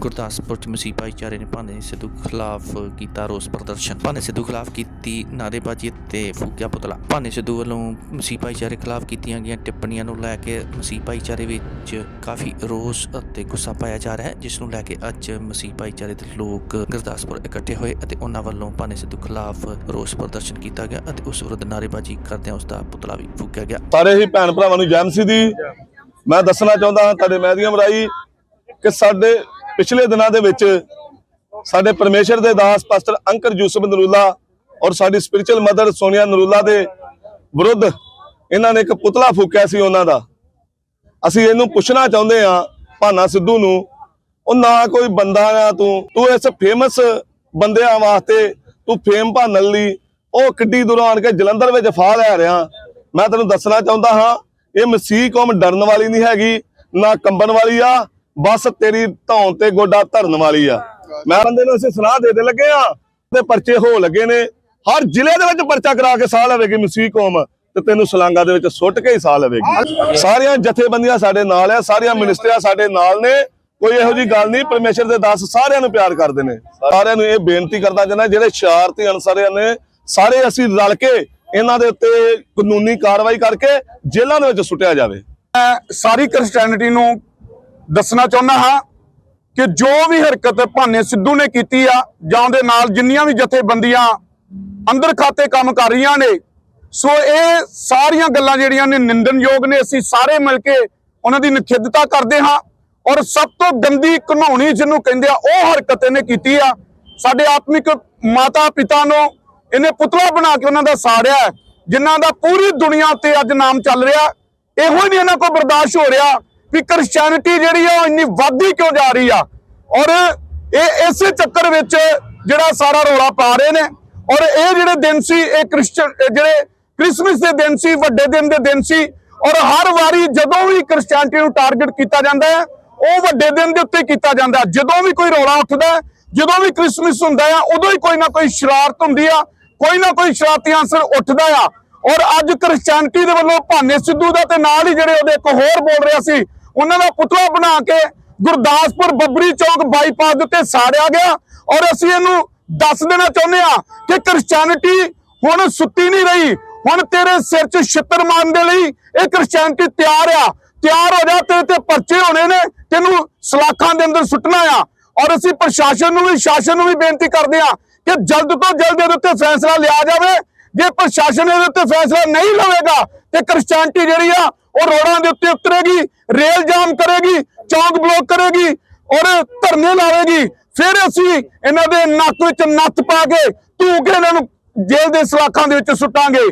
ਗੁਰਦਾਸਪੁਰ ਚ ਮਸੀਹ ਭਾਈਚਾਰੇ ਨੇ ਭਾਨੇ ਸਿੱਧੂ ਖਿਲਾਫ ਕੀਤਾ ਰੋਸ ਪ੍ਰਦਰਸ਼ਨ। ਭਾਨੇ ਸਿੱਧੂ ਖਿਲਾਫ ਕੀਤੀ ਨਾਅਰੇਬਾਜ਼ੀ ਤੇ ਫੂਕਿਆ ਪੁਤਲਾ। ਭਾਨੇ ਸਿੱਧੂ ਵੱਲੋਂ ਮਸੀਹ ਭਾਈਚਾਰੇ ਖਿਲਾਫ ਕੀਤੀਆਂ ਗਈਆਂ ਟਿੱਪਣੀਆਂ ਨੂੰ ਲੈ ਕੇ ਮਸੀਹ ਭਾਈਚਾਰੇ ਵਿੱਚ ਕਾਫੀ ਰੋਸ ਅਤੇ ਗੁੱਸਾ ਪਾਇਆ ਜਾ ਰਿਹਾ ਹੈ, ਜਿਸ ਨੂੰ ਲੈ ਕੇ ਅੱਜ ਮਸੀਹ ਭਾਈਚਾਰੇ ਦੇ ਲੋਕ ਗੁਰਦਾਸਪੁਰ ਇਕੱਠੇ ਹੋਏ ਅਤੇ ਉਹਨਾਂ ਵੱਲੋਂ ਭਾਨੇ ਸਿੱਧੂ ਖਿਲਾਫ ਰੋਸ ਪ੍ਰਦਰਸ਼ਨ ਕੀਤਾ ਗਿਆ ਅਤੇ ਉਸ ਵਿਰੁੱਧ ਨਾਅਰੇਬਾਜ਼ੀ ਕਰਦਿਆਂ ਉਸ ਦਾ ਪੁਤਲਾ ਵੀ ਫੂਕਿਆ ਗਿਆ। ਸਾਰੇ ਹੀ ਭੈਣ ਭਰਾਵਾਂ ਨੂੰ ਜੈਮਸੀ ਦੀ। ਮੈਂ ਦੱਸਣਾ ਚਾਹੁੰਦਾ ਹਾਂ, ਤੁਹਾਡੇ ਮਾਧਿਅਮ ਰਾਹੀਂ ਕਿ ਸਾਡੇ ਪਿਛਲੇ ਦਿਨਾਂ ਦੇ ਵਿੱਚ ਸਾਡੇ ਪਰਮੇਸ਼ਰ ਦੇ ਦਾਸ ਪਾਸਟਰ ਅੰਕਰ ਯੂਸਫ ਨਰੂਲਾ ਔਰ ਸਾਡੀ ਸਪਿਰਚੁਅਲ ਮਦਰ ਸੋਨੀਆ ਨਰੂਲਾ ਦੇ ਵਿਰੁੱਧ ਇਹਨਾਂ ਨੇ ਇੱਕ ਪੁਤਲਾ ਫੂਕਿਆ ਸੀ ਉਹਨਾਂ ਦਾ। ਅਸੀਂ ਇਹਨੂੰ ਪੁੱਛਣਾ ਚਾਹੁੰਦੇ ਹਾਂ, ਭਾਨਾ ਸਿੱਧੂ ਨੂੰ, ਉਹ ਨਾ ਕੋਈ ਬੰਦਾ ਆ ਤੂੰ ਤੂੰ ਇਸ ਫੇਮਸ ਬੰਦਿਆਂ ਵਾਸਤੇ ਤੂੰ ਫੇਮ ਭਾਨਣ ਲਈ ਉਹ ਕਿੱਡੀ ਦੂਰੋਂ ਆਣ ਕੇ ਜਲੰਧਰ ਵਿੱਚ ਫਾਹ ਲੈ ਰਿਹਾ। ਮੈਂ ਤੈਨੂੰ ਦੱਸਣਾ ਚਾਹੁੰਦਾ ਹਾਂ, ਇਹ ਮਸੀਹ ਕੌਮ ਡਰਨ ਵਾਲੀ ਨਹੀਂ ਹੈਗੀ, ਨਾ ਕੰਬਣ ਵਾਲੀ ਆ ਬਸ ਤੇਰੀ ਧੌਣ ਤੇ ਗੋਡਾ ਧਰਨ ਵਾਲੀ ਆ। ਮੈਂ ਬੰਦੇ ਨੂੰ ਅਸੀਂ ਸਲਾਹ ਦੇ ਦੇ ਲੱਗੇ ਆ ਤੇ ਪਰਚੇ ਹੋ ਲੱਗੇ ਨੇ। ਹਰ ਜ਼ਿਲ੍ਹੇ ਦੇ ਵਿੱਚ ਪਰਚਾ ਕਰਾ ਕੇ ਸਾਹ ਲਵੇਗੀ ਮਸੀਹ ਕੌਮ ਤੇ ਤੈਨੂੰ ਸਲਾਂਗਾ ਦੇ ਵਿੱਚ ਸੁੱਟ ਕੇ ਹੀ ਸਾਹ ਲਵੇਗੀ। ਸਾਰੀਆਂ ਜਥੇਬੰਦੀਆਂ ਸਾਡੇ ਨਾਲ ਆ, ਸਾਰੀਆਂ ਮਿਨਿਸਟਰੀਆਂ ਸਾਡੇ ਨਾਲ ਨੇ। ਕੋਈ ਇਹੋ ਜੀ ਗੱਲ ਨਹੀਂ, ਪਰਮੇਸ਼ਰ ਦੇ ਦਾਸ ਸਾਰਿਆਂ ਨੂੰ ਪਿਆਰ ਕਰਦੇ ਨੇ। ਸਾਰਿਆਂ ਨੂੰ ਇਹ ਬੇਨਤੀ ਕਰਦਾ ਚਾਹੁੰਦਾ, ਜਿਹੜੇ ਸ਼ਰਾਰਤੀ ਅਨਸਰਿਆਂ ਨੇ ਸਾਰੇ ਅਸੀਂ ਰਲ ਕੇ ਇਹਨਾਂ ਦੇ ਉੱਤੇ ਕਾਨੂੰਨੀ ਕਾਰਵਾਈ ਕਰਕੇ ਜੇਲ੍ਹਾਂ ਦੇ ਵਿੱਚ ਸੁੱਟਿਆ ਜਾਵੇ। ਮੈਂ ਸਾਰੀ ਕ੍ਰਿਸਚੀਅਨਿਟੀ ਨੂੰ ਦੱਸਣਾ ਚਾਹੁੰਦਾ ਹਾਂ ਕਿ ਜੋ ਵੀ ਹਰਕਤ ਭਾਨੇ ਸਿੱਧੂ ਨੇ ਕੀਤੀ ਆ ਜਾਂ ਉਹਦੇ ਨਾਲ ਜਿੰਨੀਆਂ ਵੀ ਜਥੇਬੰਦੀਆਂ ਅੰਦਰ ਖਾਤੇ ਕੰਮ ਕਰ ਰਹੀਆਂ ਨੇ ਸੋ ਇਹ ਸਾਰੀਆਂ ਗੱਲਾਂ ਜਿਹੜੀਆਂ ਨੇ ਨਿੰਦਨਯੋਗ ਨੇ ਅਸੀਂ ਸਾਰੇ ਮਿਲ ਕੇ ਉਹਨਾਂ ਦੀ ਨਿਖੇਧਤਾ ਕਰਦੇ ਹਾਂ ਔਰ ਸਭ ਤੋਂ ਗੰਦੀ ਘਿਨਾਉਣੀ ਜਿਹਨੂੰ ਕਹਿੰਦੇ ਆ ਉਹ ਹਰਕਤ ਇਹਨੇ ਕੀਤੀ ਆ। ਸਾਡੇ ਆਤਮਿਕ ਮਾਤਾ ਪਿਤਾ ਨੂੰ ਇਹਨੇ ਪੁਤਲਾ ਬਣਾ ਕੇ ਉਹਨਾਂ ਦਾ ਸਾੜਿਆ ਹੈ, ਜਿਨ੍ਹਾਂ ਦਾ ਪੂਰੀ ਦੁਨੀਆ ਤੇ ਅੱਜ ਨਾਮ ਚੱਲ ਰਿਹਾ ਇਹੋ ਹੀ ਨਹੀਂ ਇਹਨਾਂ ਕੋਲ ਬਰਦਾਸ਼ਤ ਹੋ ਰਿਹਾ ਵੀ ਕ੍ਰਿਸਚੀਅਨਿਟੀ ਜਿਹੜੀ ਆ ਉਹ ਇੰਨੀ ਵੱਧਦੀ ਕਿਉਂ ਜਾ ਰਹੀ ਆ? ਔਰ ਇਹ ਇਸੇ ਚੱਕਰ ਵਿੱਚ ਜਿਹੜਾ ਸਾਰਾ ਰੌਲਾ ਪਾ ਰਹੇ ਨੇ। ਔਰ ਇਹ ਜਿਹੜੇ ਦਿਨ ਸੀ, ਇਹ ਕ੍ਰਿਸਚਨ ਜਿਹੜੇ ਕ੍ਰਿਸਮਸ ਦੇ ਦਿਨ ਸੀ, ਵੱਡੇ ਦਿਨ ਦੇ ਦਿਨ ਸੀ, ਔਰ ਹਰ ਵਾਰੀ ਜਦੋਂ ਵੀ ਕ੍ਰਿਸਚੀਅਨਿਟੀ ਨੂੰ ਟਾਰਗੇਟ ਕੀਤਾ ਜਾਂਦਾ ਹੈ ਉਹ ਵੱਡੇ ਦਿਨ ਦੇ ਉੱਤੇ ਕੀਤਾ ਜਾਂਦਾ ਜਦੋਂ ਵੀ ਕੋਈ ਰੌਲਾ ਉੱਠਦਾ ਜਦੋਂ ਵੀ ਕ੍ਰਿਸਮਸ ਹੁੰਦਾ ਆ, ਉਦੋਂ ਹੀ ਕੋਈ ਨਾ ਕੋਈ ਸ਼ਰਾਰਤ ਹੁੰਦੀ ਆ, ਕੋਈ ਨਾ ਕੋਈ ਸ਼ਰਾਰਤੀ ਅਨਸਰ ਉੱਠਦਾ ਆ। ਔਰ ਅੱਜ ਕ੍ਰਿਸਚੀਅਨਿਟੀ ਦੇ ਵੱਲੋਂ ਭਾਨੇ ਸਿੱਧੂ ਦਾ ਤੇ ਨਾਲ ਹੀ ਜਿਹੜੇ ਉਹਦੇ ਇੱਕ ਹੋਰ ਬੋਲ ਰਿਹਾ ਸੀ ਉਹਨਾਂ ਦਾ ਪੁਤਲਾ ਬਣਾ ਕੇ ਗੁਰਦਾਸਪੁਰ ਬੱਬਰੀ ਚੌਕ ਬਾਈਪਾਸ ਦੇ ਉੱਤੇ ਸਾੜਿਆ ਗਿਆ। ਔਰ ਅਸੀਂ ਇਹਨੂੰ ਦੱਸ ਦੇਣਾ ਚਾਹੁੰਦੇ ਆ ਕਿ ਕ੍ਰਿਸਚੀਅਨਿਟੀ ਹੁਣ ਸੁੱਤੀ ਨਹੀਂ ਰਹੀ। ਹੁਣ ਤੇਰੇ ਸਿਰ 'ਚ ਛਿੱਤਰ ਮਾਰਨ ਦੇ ਲਈ ਇਹ ਕ੍ਰਿਸਚੀਅਨਿਟੀ ਤਿਆਰ ਆ। ਤਿਆਰ ਹੋ ਜਾ, ਤੇਰੇ ਤੇ ਪਰਚੇ ਹੋਣੇ ਨੇ, ਤੈਨੂੰ ਸਲਾਖਾਂ ਦੇ ਅੰਦਰ ਸੁੱਟਣਾ ਆ। ਔਰ ਅਸੀਂ ਪ੍ਰਸ਼ਾਸਨ ਨੂੰ ਵੀ, ਸ਼ਾਸਨ ਨੂੰ ਵੀ ਬੇਨਤੀ ਕਰਦੇ ਆ ਕਿ ਜਲਦ ਤੋਂ ਜਲਦ ਇਹਦੇ ਉੱਤੇ ਫੈਸਲਾ ਲਿਆ ਜਾਵੇ। ਜੇ ਪ੍ਰਸ਼ਾਸਨ ਇਹਦੇ ਉੱਤੇ ਫੈਸਲਾ ਨਹੀਂ ਲਵੇਗਾ ਤੇ ਕ੍ਰਿਸਚੀਅਨਿਟੀ ਜਿਹੜੀ ਆ ਉਹ ਰੋਡਾਂ ਦੇ ਉੱਤੇ ਉਤਰੇਗੀ, ਰੇਲ ਜਾਮ ਕਰੇਗੀ, ਚੌਂਕ ਬਲੌਕ ਕਰੇਗੀ ਔਰ ਧਰਨੇ ਲਾਵੇਗੀ। ਫਿਰ ਅਸੀਂ ਇਹਨਾਂ ਦੇ ਨੱਕ ਵਿੱਚ ਨੱਥ ਪਾ ਕੇ ਧੂ ਕੇ ਇਹਨਾਂ ਨੂੰ ਜੇਲ੍ਹ ਦੇ ਸਲਾਖਾਂ ਦੇ ਵਿੱਚ ਸੁੱਟਾਂਗੇ।